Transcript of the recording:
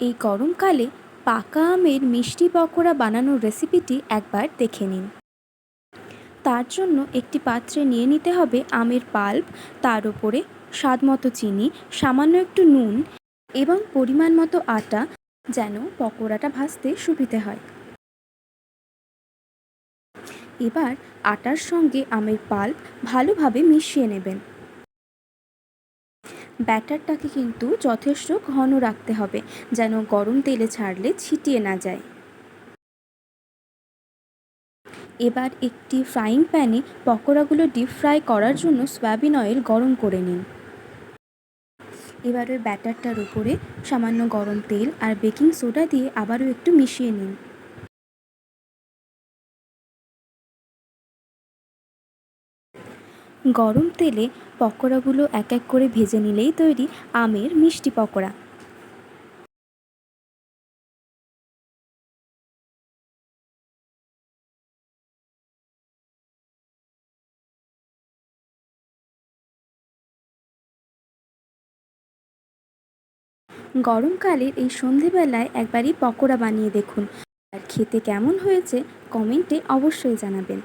এই গরমকালে পাকা আমের মিষ্টি পকোড়া বানানোর রেসিপিটি একবার দেখে নিন। তার জন্য একটি পাত্রে নিয়ে নিতে হবে আমের পাল্প, তার উপরে স্বাদ মতো চিনি, সামান্য একটু নুন এবং পরিমাণ মতো আটা যেন পকোড়াটা ভাজতে সুবিধে হয়। এবার আটার সঙ্গে আমের পাল্প ভালোভাবে মিশিয়ে নেবেন। ব্যাটারটাকে কিন্তু যথেষ্ট ঘন রাখতে হবে, যেন গরম তেলে ছাড়লে ছিটিয়ে না যায়। এবার একটি ফ্রাইং প্যানে পকোড়াগুলো ডিপ ফ্রাই করার জন্য সয়াবিন অয়েল গরম করে নিন। এবার ওই ব্যাটারটার উপরে সামান্য গরম তেল আর বেকিং সোডা দিয়ে আবারও একটু মিশিয়ে নিন। গরম তেলে পকোড়াগুলো এক এক করে ভেজে নিলেই তৈরি আমের মিষ্টি পকোড়া। গরমকালের এই সন্ধেবেলায় একবারই পকোড়া বানিয়ে দেখুন। আর খেতে কেমন হয়েছে কমেন্টে অবশ্যই জানাবেন।